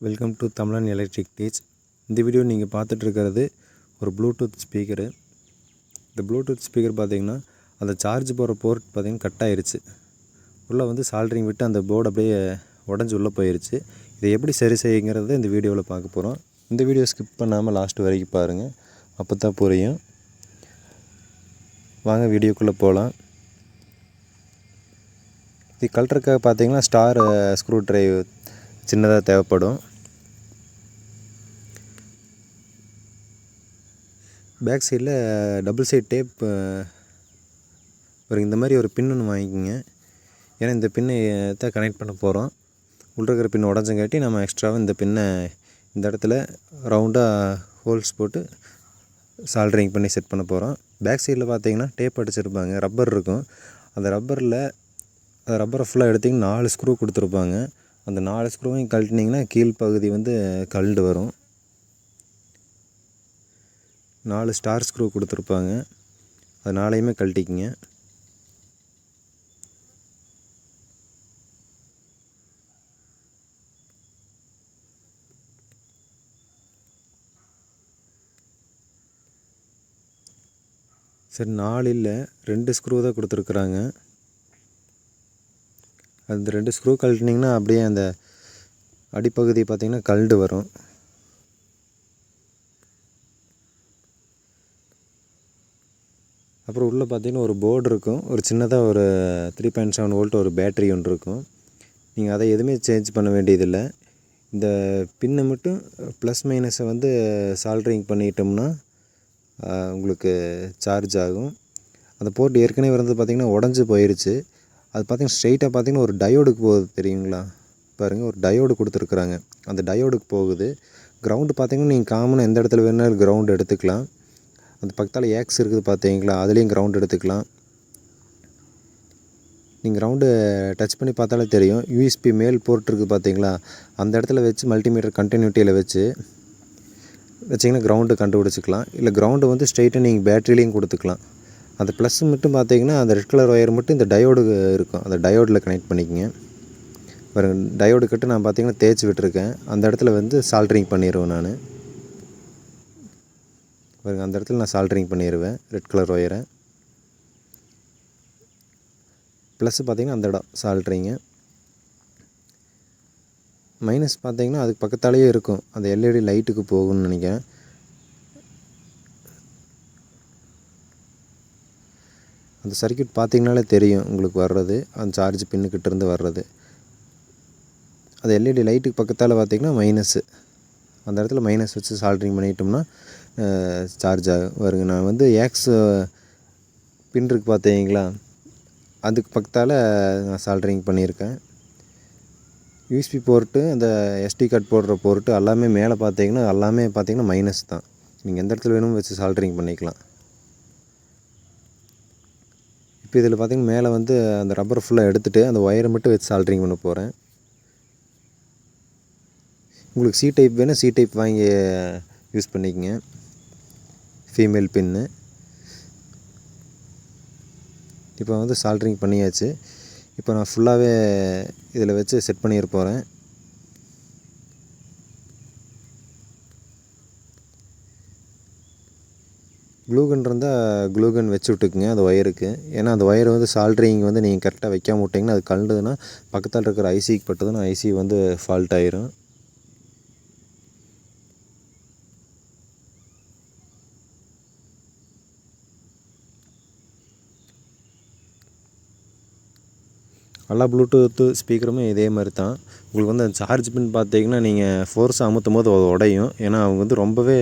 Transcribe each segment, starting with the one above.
Welcome to Tamilan electric tech இந்த video நீங்கள் பார்த்துட்ருக்கிறது ஒரு ப்ளூடூத் ஸ்பீக்கரு இந்த ப்ளூடூத் ஸ்பீக்கர் பார்த்திங்கன்னா அந்த சார்ஜ் போகிற போர்ட் பார்த்தீங்கன்னா கட் ஆயிருச்சு. உள்ளே வந்து சால்ட்ரிங் விட்டு அந்த போர்டு அப்படியே உடஞ்சி உள்ளே போயிடுச்சு இதை எப்படி சரி செய்யுங்கிறத இந்த வீடியோவில் பார்க்க போகிறோம் இந்த வீடியோ ஸ்கிப் பண்ணாமல் லாஸ்ட் வரைக்கும் பாருங்கள் அப்போ தான் புரியும். வாங்க வீடியோக்குள்ளே போகலாம் இது கழட்டுறதுக்காக பார்த்தீங்கன்னா ஸ்டார் ஸ்க்ரூ ட்ரைவ் சின்னதாக தேவைப்படும். பேக் சைடில் டபுள் சைட் டேப் ஒரு இந்த மாதிரி ஒரு பின் ஒன்று வாங்கிக்கோங்க. ஏன்னா இந்த பின்னை தான் கனெக்ட் பண்ண போகிறோம் உள்ள இருக்கிற பின் உடஞ்சங்காட்டி நம்ம எக்ஸ்ட்ராவாக இந்த பின்னை இந்த இடத்துல ரவுண்டாக ஹோல்ஸ் போட்டு சால்ட்ரிங் பண்ணி செட் பண்ண போகிறோம் பேக் சைடில் பார்த்தீங்கன்னா டேப் அடிச்சிருப்பாங்க ரப்பர் இருக்கும். அந்த ரப்பரில் அந்த ரப்பரை ஃபுல்லாக எடுத்திங்கன்னா நாலு ஸ்க்ரூ கொடுத்துருப்பாங்க. அந்த நாலு ஸ்க்ரூவையும் கழட்டினீங்கன்னா கீழ்ப்பகுதி வந்து கழண்டு வரும். நாலு ஸ்டார் ஸ்க்ரூ கொடுத்துருப்பாங்க. அது நாளையுமே கழட்டிக்கிங்க. சரி நாலு இல்லை ரெண்டு ஸ்க்ரூ தான் கொடுத்துருக்குறாங்க. அந்த ரெண்டு ஸ்க்ரூ கழட்டினீங்கன்னா அப்படியே அந்த அடிப்பகுதி பார்த்திங்கன்னா கழண்டு வரும். அப்புறம் உள்ளே பார்த்தீங்கன்னா ஒரு போர்டு இருக்கும். ஒரு சின்னதாக ஒரு த்ரீ பாயிண்ட் செவன் வோல்ட் ஒரு பேட்ரி ஒன்று இருக்கும். நீங்கள் அதை எதுவுமே சேஞ்ச் பண்ண வேண்டியதில்லை. இந்த பின்னை மட்டும் ப்ளஸ் மைனஸை வந்து சால்ட்ரிங் பண்ணிட்டோம்னா உங்களுக்கு சார்ஜ் ஆகும். அந்த போர்ட் ஏற்கனவே வந்து பார்த்திங்கன்னா உடஞ்சி போயிடுச்சு அது பார்த்திங்கன்னா ஸ்ட்ரெயிட்டாக பார்த்திங்கன்னா ஒரு டயோடுக்கு போகுது தெரியுங்களா? பாருங்கள் ஒரு டயோடு கொடுத்துருக்குறாங்க. அந்த டயோடுக்கு போகுது. கிரவுண்டு பார்த்திங்கன்னா நீங்கள் காமனாக எந்த இடத்துல வேணாலும் கிரவுண்டு எடுத்துக்கலாம். அந்த பக்கத்தால் ஏக்ஸ் இருக்குது பார்த்தீங்களா? அதுலேயும் கிரவுண்ட் எடுத்துக்கலாம். நீங்கள் கிரவுண்டு டச் பண்ணி பார்த்தாலே தெரியும். யூஎஸ்பி மேல் போர்ட் இருக்குது பார்த்தீங்களா? அந்த இடத்துல வச்சு மல்டிமீட்டர் கண்டினியூட்டியில் வச்சு வச்சிங்கன்னா கிரவுண்டு கண்டுபிடிச்சிக்கலாம். இல்லை கிரவுண்டு வந்து ஸ்ட்ரைட்டாக நீங்கள் பேட்டரியிலையும் கொடுத்துக்கலாம். அந்த ப்ளஸ் மட்டும் பார்த்தீங்கன்னா அந்த ரெட் கலர் ஒயர் மட்டும் இந்த டயோடு இருக்கும். அந்த டயோடில் கனெக்ட் பண்ணிக்கங்க. பாருங்கள் டயோடு கட்டு நான் பார்த்தீங்கன்னா தேய்ச்சி விட்டுருக்கேன். அந்த இடத்துல வந்து சால்ட்ரிங் பண்ணிடுவேன் நான். பாருங்கள் அந்த இடத்துல நான் சால்ட்ரிங் பண்ணிடுவேன் ரெட் கலர் ஒயரை ப்ளஸ் பார்த்தீங்கன்னா அந்த இடம் சால்ட்ரிங்கு மைனஸ் பார்த்தீங்கன்னா அதுக்கு பக்கத்தாலேயே இருக்கும். அந்த எல்இடி லைட்டுக்கு போகும்னு நினைக்கிறேன். அந்த சர்க்கியூட் பார்த்தீங்கனாலே தெரியும் உங்களுக்கு வர்றது. அந்த சார்ஜ் பின்னுக்கிட்ட இருந்து வர்றது. அது எல்இடி லைட்டுக்கு பக்கத்தால் பார்த்திங்கன்னா மைனஸு அந்த இடத்துல மைனஸ் வச்சு சால்ட்ரிங் பண்ணிட்டோம்னா சார்ஜ் ஆகும் வருங்க. நான் வந்து ஏக்ஸ் பின் இருக்கு பார்த்தீங்களா? அதுக்கு பக்கத்தால் நான் சால்ட்ரிங் பண்ணியிருக்கேன். யூஎஸ்பி போர்ட்டு அந்த எஸ்டி கார்டு போடுற போர்ட்டு எல்லாமே மேலே பார்த்தீங்கன்னா எல்லாமே பார்த்தீங்கன்னா மைனஸ் தான். நீங்கள் எந்த இடத்துல வேணும் வச்சு சால்ட்ரிங் பண்ணிக்கலாம். இப்போ இதில் பார்த்தீங்கன்னா மேலே வந்து அந்த ரப்பர் ஃபுல்லாக எடுத்துகிட்டு அந்த ஒயரை மட்டும் வச்சு சால்ட்ரிங் பண்ண போகிறேன் உங்களுக்கு சி டைப் வேணால் சி டைப் வாங்கி யூஸ் பண்ணிக்கங்க. ஃபீமேல் பின்னு இப்போ வந்து சால்ட்ரிங் பண்ணியாச்சு. இப்போ நான் ஃபுல்லாகவே இதில் வச்சு செட் பண்ணிட போகிறேன் க்ளூகன் இருந்தால் க்ளூகன் வச்சு விட்டுக்குங்க அந்த ஒயருக்கு ஏன்னா அந்த ஒயர் வந்து சால்ட்ரிங் வந்து நீங்கள் கரெக்டாக வைக்காம விட்டிங்கன்னா அது கலண்டுதுன்னா பக்கத்தில் இருக்கிற ஐசிக்கு பட்டதுன்னா ஐசி வந்து ஃபால்ட் ஆயிரும். எல்லா ப்ளூடூத்து ஸ்பீக்கருமே இதே மாதிரி தான் உங்களுக்கு வந்து அந்த சார்ஜ் பின் பார்த்தீங்கன்னா நீங்கள் ஃபோர்ஸ் அமுத்தும் போது அது உடையும். ஏன்னா அவங்க வந்து ரொம்பவே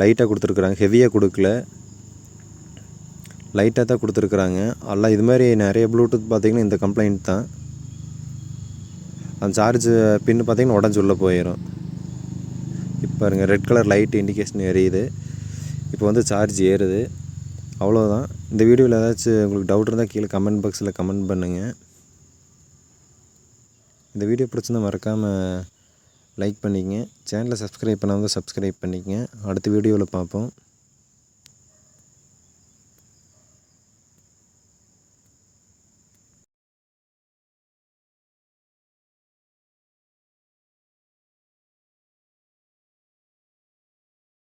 லைட்டாக கொடுத்துருக்குறாங்க. ஹெவியாக கொடுக்கல. லைட்டாக தான் கொடுத்துருக்குறாங்க. எல்லாம் இது மாதிரி நிறைய ப்ளூடூத் பார்த்திங்கன்னா இந்த கம்ப்ளைண்ட் தான். அந்த சார்ஜ் பின்னு பார்த்தீங்கன்னா உடஞ்சி உள்ளே போயிடும் இப்போ பாருங்க ரெட் கலர் லைட் இண்டிகேஷன் எரியுது. இப்போ வந்து சார்ஜ் ஏறுது. அவ்வளோதான் இந்த வீடியோவில் ஏதாச்சும் உங்களுக்கு டவுட் இருந்தால் கீழே கமெண்ட் பாக்ஸில் கமெண்ட் பண்ணுங்கள் இந்த வீடியோ பிடிச்சிருந்தா மறக்காமல் லைக் பண்ணிக்கங்க. சேனலை சப்ஸ்கிரைப் பண்ணாமல் சப்ஸ்கிரைப் பண்ணிக்கங்க. அடுத்த வீடியோவில் பார்ப்போம்.